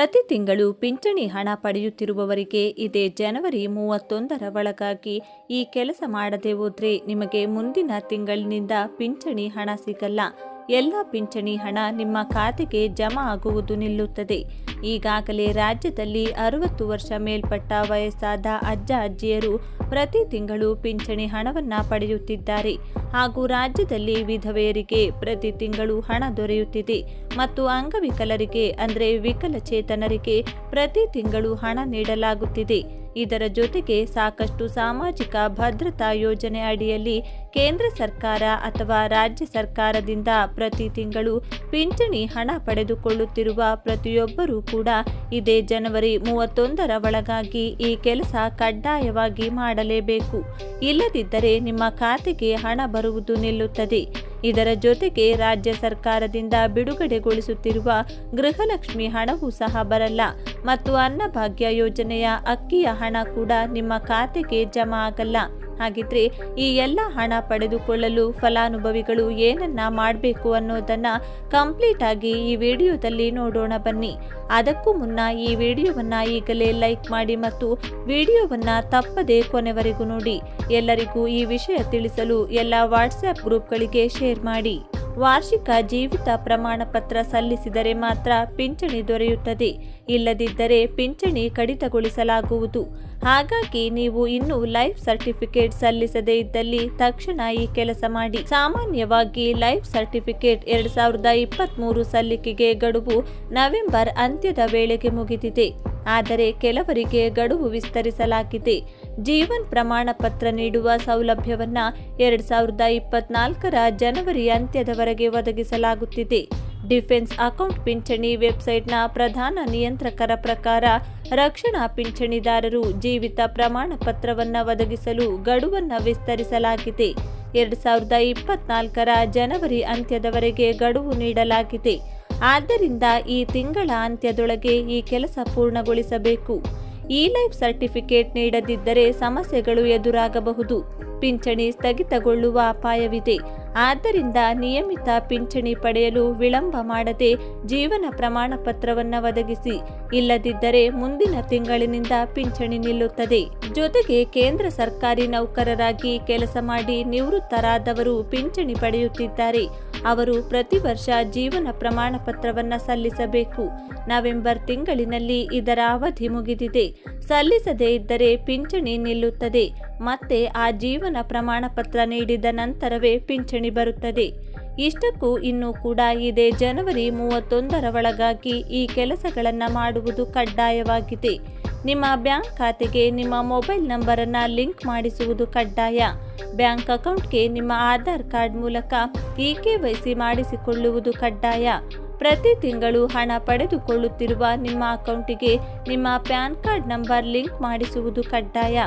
ಪ್ರತಿ ತಿಂಗಳು ಪಿಂಚಣಿ ಹಣ ಪಡೆಯುತ್ತಿರುವವರಿಗೆ ಇದೇ ಜನವರಿ ಮೂವತ್ತೊಂದರ ಒಳಗಾಗಿ ಈ ಕೆಲಸ ಮಾಡದೆ ಹೋದ್ರೆ ನಿಮಗೆ ಮುಂದಿನ ತಿಂಗಳಿನಿಂದ ಪಿಂಚಣಿ ಹಣ ಸಿಗಲ್ಲ. ಎಲ್ಲ ಪಿಂಚಣಿ ಹಣ ನಿಮ್ಮ ಖಾತೆಗೆ ಜಮಾ ಆಗುವುದು ನಿಲ್ಲುತ್ತದೆ. ಈಗಾಗಲೇ ರಾಜ್ಯದಲ್ಲಿ ಅರವತ್ತು ವರ್ಷ ಮೇಲ್ಪಟ್ಟ ವಯಸ್ಸಾದ ಅಜ್ಜ ಅಜ್ಜಿಯರು ಪ್ರತಿ ತಿಂಗಳು ಪಿಂಚಣಿ ಹಣವನ್ನು ಪಡೆಯುತ್ತಿದ್ದಾರೆ. ಹಾಗೂ ರಾಜ್ಯದಲ್ಲಿ ವಿಧವೆಯರಿಗೆ ಪ್ರತಿ ತಿಂಗಳು ಹಣ ದೊರೆಯುತ್ತಿದೆ. ಮತ್ತು ಅಂಗವಿಕಲರಿಗೆ ಅಂದರೆ ವಿಕಲಚೇತನರಿಗೆ ಪ್ರತಿ ತಿಂಗಳು ಹಣ ನೀಡಲಾಗುತ್ತಿದೆ. ಇದರ ಜೊತೆಗೆ ಸಾಕಷ್ಟು ಸಾಮಾಜಿಕ ಭದ್ರತಾ ಯೋಜನೆ ಅಡಿಯಲ್ಲಿ ಕೇಂದ್ರ ಸರ್ಕಾರ ಅಥವಾ ರಾಜ್ಯ ಸರ್ಕಾರದಿಂದ ಪ್ರತಿ ತಿಂಗಳು ಪಿಂಚಣಿ ಹಣ ಪಡೆದುಕೊಳ್ಳುತ್ತಿರುವ ಪ್ರತಿಯೊಬ್ಬರೂ ಕೂಡ ಇದೇ ಜನವರಿ ಮೂವತ್ತೊಂದರ ಒಳಗಾಗಿ ಈ ಕೆಲಸ ಕಡ್ಡಾಯವಾಗಿ ಮಾಡಲೇಬೇಕು. ಇಲ್ಲದಿದ್ದರೆ ನಿಮ್ಮ ಖಾತೆಗೆ ಹಣ ಬರುವುದು ನಿಲ್ಲುತ್ತದೆ. ಇದರ ಜೊತೆಗೆ ರಾಜ್ಯ ಸರ್ಕಾರದಿಂದ ಬಿಡುಗಡೆಗೊಳಿಸುತ್ತಿರುವ ಗೃಹಲಕ್ಷ್ಮಿ ಹಣವೂ ಸಹ ಬರಲ್ಲ. ಮತ್ತು ಅನ್ನಭಾಗ್ಯ ಯೋಜನೆಯ ಅಕ್ಕಿಯ ಹಣ ಕೂಡ ನಿಮ್ಮ ಖಾತೆಗೆ ಜಮಾ ಆಗಲ್ಲ. ಹಾಗಿದ್ರೆ ಈ ಎಲ್ಲ ಹಣ ಪಡೆದುಕೊಳ್ಳಲು ಫಲಾನುಭವಿಗಳು ಏನನ್ನ ಮಾಡಬೇಕು ಅನ್ನೋದನ್ನ ಕಂಪ್ಲೀಟ್ ಆಗಿ ಈ ವಿಡಿಯೋದಲ್ಲಿ ನೋಡೋಣ ಬನ್ನಿ. ಅದಕ್ಕೂ ಮುನ್ನ ಈ ವಿಡಿಯೋವನ್ನ ಈಗಲೇ ಲೈಕ್ ಮಾಡಿ ಮತ್ತು ವಿಡಿಯೋವನ್ನ ತಪ್ಪದೆ ಕೊನೆವರೆಗೂ ನೋಡಿ. ಎಲ್ಲರಿಗೂ ಈ ವಿಷಯ ತಿಳಿಸಲು ಎಲ್ಲ ವಾಟ್ಸ್ಆ್ಯಪ್ ಗ್ರೂಪ್ಗಳಿಗೆ ಶೇರ್ ಮಾಡಿ. ವಾರ್ಷಿಕ ಜೀವಿತ ಪ್ರಮಾಣ ಪತ್ರ ಸಲ್ಲಿಸಿದರೆ ಮಾತ್ರ ಪಿಂಚಣಿ ದೊರೆಯುತ್ತದೆ. ಇಲ್ಲದಿದ್ದರೆ ಪಿಂಚಣಿ ಕಡಿತಗೊಳಿಸಲಾಗುವುದು. ಹಾಗಾಗಿ ನೀವು ಇನ್ನೂ ಲೈಫ್ ಸರ್ಟಿಫಿಕೇಟ್ ಸಲ್ಲಿಸದೇ ಇದ್ದಲ್ಲಿ ತಕ್ಷಣ ಈ ಕೆಲಸ ಮಾಡಿ. ಸಾಮಾನ್ಯವಾಗಿ ಲೈಫ್ ಸರ್ಟಿಫಿಕೇಟ್ ಎರಡ್ ಸಾವಿರದ ಇಪ್ಪತ್ತ್ಮೂರು ಸಲ್ಲಿಕೆಗೆ ಗಡುವು ನವೆಂಬರ್ ಅಂತ್ಯದ ವೇಳೆಗೆ ಮುಗಿದಿದೆ. ಆದರೆ ಕೆಲವರಿಗೆ ಗಡುವು ವಿಸ್ತರಿಸಲಾಗಿದೆ. ಜೀವನ್ ಪ್ರಮಾಣ ಪತ್ರ ನೀಡುವ ಸೌಲಭ್ಯವನ್ನ ಎರಡ್ ಸಾವಿರದ ಇಪ್ಪತ್ನಾಲ್ಕರ ಜನವರಿ ಅಂತ್ಯದವರೆಗೆ ಒದಗಿಸಲಾಗುತ್ತಿದೆ. ಡಿಫೆನ್ಸ್ ಅಕೌಂಟ್ ಪಿಂಚಣಿ ವೆಬ್ಸೈಟ್ನ ಪ್ರಧಾನ ನಿಯಂತ್ರಕರ ಪ್ರಕಾರ ರಕ್ಷಣಾ ಪಿಂಚಣಿದಾರರು ಜೀವಿತ ಪ್ರಮಾಣ ಪತ್ರವನ್ನ ಒದಗಿಸಲು ಗಡುವನ್ನು ವಿಸ್ತರಿಸಲಾಗಿದೆ. ಎರಡ್ ಸಾವಿರದ ಇಪ್ಪತ್ನಾಲ್ಕರ ಜನವರಿ ಅಂತ್ಯದವರೆಗೆ ಗಡುವು ನೀಡಲಾಗಿದೆ. ಆದ್ದರಿಂದ ಈ ತಿಂಗಳ ಅಂತ್ಯದೊಳಗೆ ಈ ಕೆಲಸ ಪೂರ್ಣಗೊಳಿಸಬೇಕು. ಇ ಲೈಫ್ ಸರ್ಟಿಫಿಕೇಟ್ ನೀಡದಿದ್ದರೆ ಸಮಸ್ಯೆಗಳು ಎದುರಾಗಬಹುದು. ಪಿಂಚಣಿ ಸ್ಥಗಿತಗೊಳ್ಳುವ ಅಪಾಯವಿದೆ. ಆದ್ದರಿಂದ ನಿಯಮಿತ ಪಿಂಚಣಿ ಪಡೆಯಲು ವಿಳಂಬ ಮಾಡದೆ ಜೀವನ ಪ್ರಮಾಣ ಪತ್ರವನ್ನು ಒದಗಿಸಿ. ಇಲ್ಲದಿದ್ದರೆ ಮುಂದಿನ ತಿಂಗಳಿನಿಂದ ಪಿಂಚಣಿ ನಿಲ್ಲುತ್ತದೆ. ಜೊತೆಗೆ ಕೇಂದ್ರ ಸರ್ಕಾರಿ ನೌಕರರಾಗಿ ಕೆಲಸ ಮಾಡಿ ನಿವೃತ್ತರಾದವರು ಪಿಂಚಣಿ ಪಡೆಯುತ್ತಿದ್ದಾರೆ. ಅವರು ಪ್ರತಿ ವರ್ಷ ಜೀವನ ಪ್ರಮಾಣ ಪತ್ರವನ್ನು ಸಲ್ಲಿಸಬೇಕು. ನವೆಂಬರ್ ತಿಂಗಳಿನಲ್ಲಿ ಇದರ ಅವಧಿ ಮುಗಿದಿದೆ. ಸಲ್ಲಿಸದೇ ಇದ್ದರೆ ಪಿಂಚಣಿ ನಿಲ್ಲುತ್ತದೆ. ಮತ್ತೆ ಆ ಜೀವನ ಪ್ರಮಾಣ ಪತ್ರ ನೀಡಿದ ನಂತರವೇ ಪಿಂಚಣಿ ಬರುತ್ತದೆ. ಇಷ್ಟಕ್ಕೂ ಇನ್ನೂ ಕೂಡ ಇದೆ ಜನವರಿ ಮೂವತ್ತೊಂದರ ಒಳಗಾಗಿ ಈ ಕೆಲಸಗಳನ್ನು ಮಾಡುವುದು ಕಡ್ಡಾಯವಾಗಿದೆ. ನಿಮ್ಮ ಬ್ಯಾಂಕ್ ಖಾತೆಗೆ ನಿಮ್ಮ ಮೊಬೈಲ್ ನಂಬರನ್ನು ಲಿಂಕ್ ಮಾಡಿಸುವುದು ಕಡ್ಡಾಯ. ಬ್ಯಾಂಕ್ ಅಕೌಂಟ್ಗೆ ನಿಮ್ಮ ಆಧಾರ್ ಕಾರ್ಡ್ ಮೂಲಕ ಇ ಕೆ ವೈಸಿ ಮಾಡಿಸಿಕೊಳ್ಳುವುದು ಕಡ್ಡಾಯ. ಪ್ರತಿ ತಿಂಗಳು ಹಣ ಪಡೆದುಕೊಳ್ಳುತ್ತಿರುವ ನಿಮ್ಮ ಅಕೌಂಟಿಗೆ ನಿಮ್ಮ ಪ್ಯಾನ್ ಕಾರ್ಡ್ ನಂಬರ್ ಲಿಂಕ್ ಮಾಡಿಸುವುದು ಕಡ್ಡಾಯ.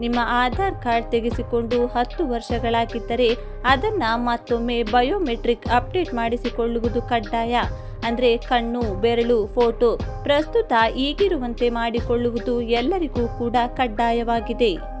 ನಿಮ್ಮ ಆಧಾರ್ ಕಾರ್ಡ್ ತೆಗೆಸಿಕೊಂಡು ಹತ್ತು ವರ್ಷಗಳಾಗಿದ್ದರೆ ಅದನ್ನು ಮತ್ತೊಮ್ಮೆ ಬಯೋಮೆಟ್ರಿಕ್ ಅಪ್ಡೇಟ್ ಮಾಡಿಸಿಕೊಳ್ಳುವುದು ಕಡ್ಡಾಯ. ಅಂದರೆ ಕಣ್ಣು ಬೆರಳು ಫೋಟೋ ಪ್ರಸ್ತುತ ಈಗಿರುವಂತೆ ಮಾಡಿಕೊಳ್ಳುವುದು ಎಲ್ಲರಿಗೂ ಕೂಡ ಕಡ್ಡಾಯವಾಗಿದೆ.